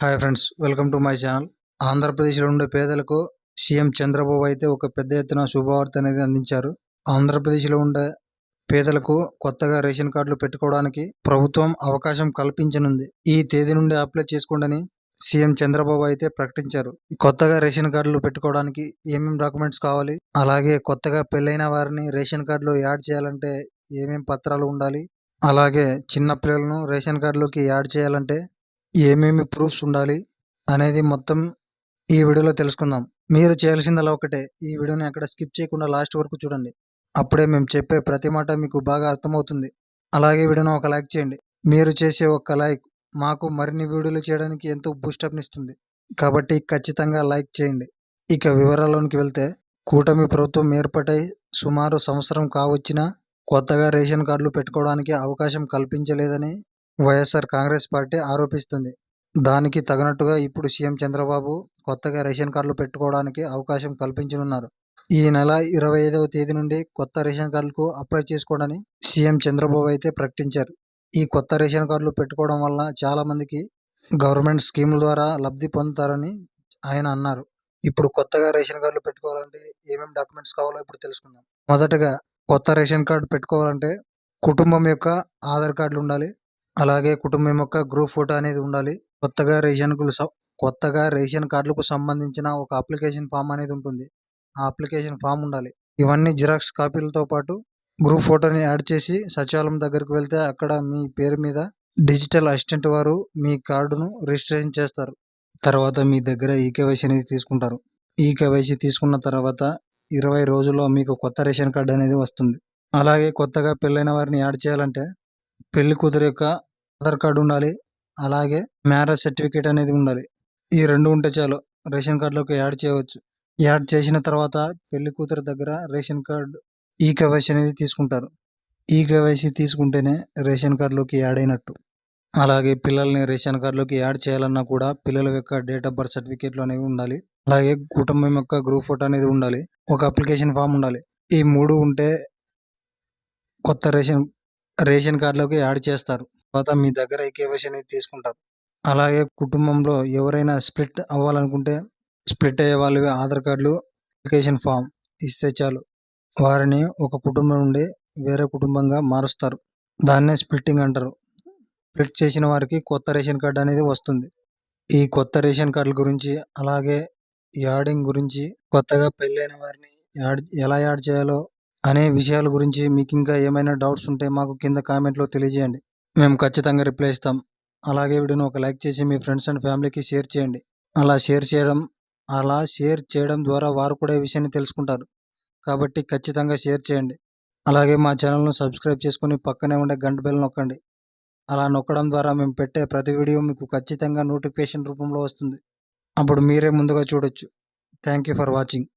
Hi friends welcome to my channel. ఆంధ్రప్రదేశ్లో ఉండే పేదలకు సీఎం చంద్రబాబు అయితే ఒక పెద్ద ఎత్తున శుభవార్త అనేది అందించారు. ఆంధ్రప్రదేశ్లో ఉండే పేదలకు కొత్తగా రేషన్ కార్డులు పెట్టుకోవడానికి ప్రభుత్వం అవకాశం కల్పించనుంది. ఈ తేదీ నుండి అప్లై చేసుకోండి సీఎం చంద్రబాబు అయితే ప్రకటించారు. కొత్తగా రేషన్ కార్డులు పెట్టుకోవడానికి ఏమేమి డాక్యుమెంట్స్ కావాలి? అలాగే కొత్తగా పెళ్ళైన వారిని రేషన్ కార్డులో యాడ్ చేయాలంటే ఏమేమి పత్రాలు ఉండాలి? అలాగే చిన్న పిల్లలను రేషన్ కార్డులోకి యాడ్ చేయాలంటే ఏమేమి ప్రూఫ్స్ ఉండాలి అనేది మొత్తం ఈ వీడియోలో తెలుసుకుందాం. మీరు చేయాల్సిందలా ఒకటే ఈ వీడియోని అక్కడ స్కిప్ చేయకుండా లాస్ట్ వరకు చూడండి. అప్పుడే మేము చెప్పే ప్రతి మాట మీకు బాగా అర్థమవుతుంది. అలాగే వీడియోను ఒక లైక్ చేయండి. మీరు చేసే ఒక లైక్ మాకు మరిన్ని వీడియోలు చేయడానికి ఎంతో బూస్టప్నిస్తుంది కాబట్టి ఖచ్చితంగా లైక్ చేయండి. ఇక వివరాల్లోనికి వెళ్తే కూటమి ప్రభుత్వం ఏర్పాటై సుమారు సంవత్సరం కావచ్చినా కొత్తగా రేషన్ కార్డులు పెట్టుకోవడానికి అవకాశం కల్పించలేదని వైఎస్ఆర్ కాంగ్రెస్ పార్టీ ఆరోపిస్తుంది. దానికి తగినట్టుగా ఇప్పుడు సీఎం చంద్రబాబు కొత్తగా రేషన్ కార్డులు పెట్టుకోవడానికి అవకాశం కల్పించనున్నారు. ఈ నెల ఇరవై ఐదవ తేదీ నుండి కొత్త రేషన్ కార్డులకు అప్లై చేసుకోవడని సీఎం చంద్రబాబు అయితే ప్రకటించారు. ఈ కొత్త రేషన్ కార్డులు పెట్టుకోవడం వల్ల చాలామందికి గవర్నమెంట్ స్కీముల ద్వారా లబ్ధి పొందుతారని ఆయన అన్నారు. ఇప్పుడు కొత్తగా రేషన్ కార్డులు పెట్టుకోవాలంటే ఏమేమి డాక్యుమెంట్స్ కావాలో ఇప్పుడు తెలుసుకుందాం. మొదటగా కొత్త రేషన్ కార్డు పెట్టుకోవాలంటే కుటుంబం యొక్క ఆధార్ కార్డులు ఉండాలి. అలాగే కుటుంబం యొక్క గ్రూప్ ఫోటో అనేది ఉండాలి. కొత్తగా రేషన్ కొత్తగా రేషన్ కార్డులకు సంబంధించిన ఒక అప్లికేషన్ ఫామ్ అనేది ఉంటుంది. ఆ అప్లికేషన్ ఫామ్ ఉండాలి. ఇవన్నీ జిరాక్స్ కాపీలతో పాటు గ్రూప్ ఫోటోని యాడ్ చేసి సచివాలయం దగ్గరికి వెళ్తే అక్కడ మీ పేరు మీద డిజిటల్ అసిస్టెంట్ వారు మీ కార్డును రిజిస్ట్రేషన్ చేస్తారు. తర్వాత మీ దగ్గర ఈకేవైసీ అనేది తీసుకుంటారు. ఈకేవైసీ తీసుకున్న తర్వాత ఇరవై రోజుల్లో మీకు కొత్త రేషన్ కార్డు అనేది వస్తుంది. అలాగే కొత్తగా పెళ్ళైన వారిని యాడ్ చేయాలంటే పెళ్ళి కూతురు యొక్క ఆధార్ కార్డు ఉండాలి అలాగే మ్యారేజ్ సర్టిఫికేట్ అనేది ఉండాలి. ఈ రెండు ఉంటే చాలు రేషన్ కార్డులోకి యాడ్ చేయవచ్చు. యాడ్ చేసిన తర్వాత పెళ్ళి కూతురు దగ్గర రేషన్ కార్డు ఈ కేవైసీ అనేది తీసుకుంటారు. ఈ కేవైసీ తీసుకుంటేనే రేషన్ కార్డులోకి యాడ్ అయినట్టు. అలాగే పిల్లల్ని రేషన్ కార్డులోకి యాడ్ చేయాలన్నా కూడా పిల్లల యొక్క డేట్ ఆఫ్ బర్త్ సర్టిఫికేట్లు అనేవి ఉండాలి. అలాగే కుటుంబం యొక్క గ్రూప్ ఫోటో అనేది ఉండాలి. ఒక అప్లికేషన్ ఫామ్ ఉండాలి. ఈ మూడు ఉంటే కొత్త రేషన్ రేషన్ కార్డులోకి యాడ్ చేస్తారు. తర్వాత మీ దగ్గర ఈ కేవైసీ అనేది తీసుకుంటారు. అలాగే కుటుంబంలో ఎవరైనా స్ప్లిట్ అవ్వాలనుకుంటే స్ప్లిట్ అయ్యే వాళ్ళవి ఆధార్ కార్డులు అప్లికేషన్ ఫామ్ ఇస్తే చాలు. వారిని ఒక కుటుంబం నుండి వేరే కుటుంబంగా మారుస్తారు. దాన్నే స్ప్లిట్టింగ్ అంటారు. స్ప్లిట్ చేసిన వారికి కొత్త రేషన్ కార్డు అనేది వస్తుంది. ఈ కొత్త రేషన్ కార్డుల గురించి అలాగే యాడింగ్ గురించి కొత్తగా పెళ్ళైన వారిని యాడ్ ఎలా యాడ్ చేయాలో అనే విషయాల గురించి మీకు ఇంకా ఏమైనా డౌట్స్ ఉంటే మాకు కింద కామెంట్లో తెలియజేయండి. మేము ఖచ్చితంగా రిప్లై ఇస్తాం. అలాగే వీడియోని ఒక లైక్ చేసి మీ ఫ్రెండ్స్ అండ్ ఫ్యామిలీకి షేర్ చేయండి. అలా షేర్ చేయడం అలా షేర్ చేయడం ద్వారా వారు కూడా ఈ విషయాన్ని తెలుసుకుంటారు. కాబట్టి ఖచ్చితంగా షేర్ చేయండి. అలాగే మా ఛానల్ను సబ్స్క్రైబ్ చేసుకుని పక్కనే ఉండే గంట బెల్ నొక్కండి. అలా నొక్కడం ద్వారా మేము పెట్టే ప్రతి వీడియో మీకు ఖచ్చితంగా నోటిఫికేషన్ రూపంలో వస్తుంది. అప్పుడు మీరే ముందుగా చూడొచ్చు. Thank you for watching.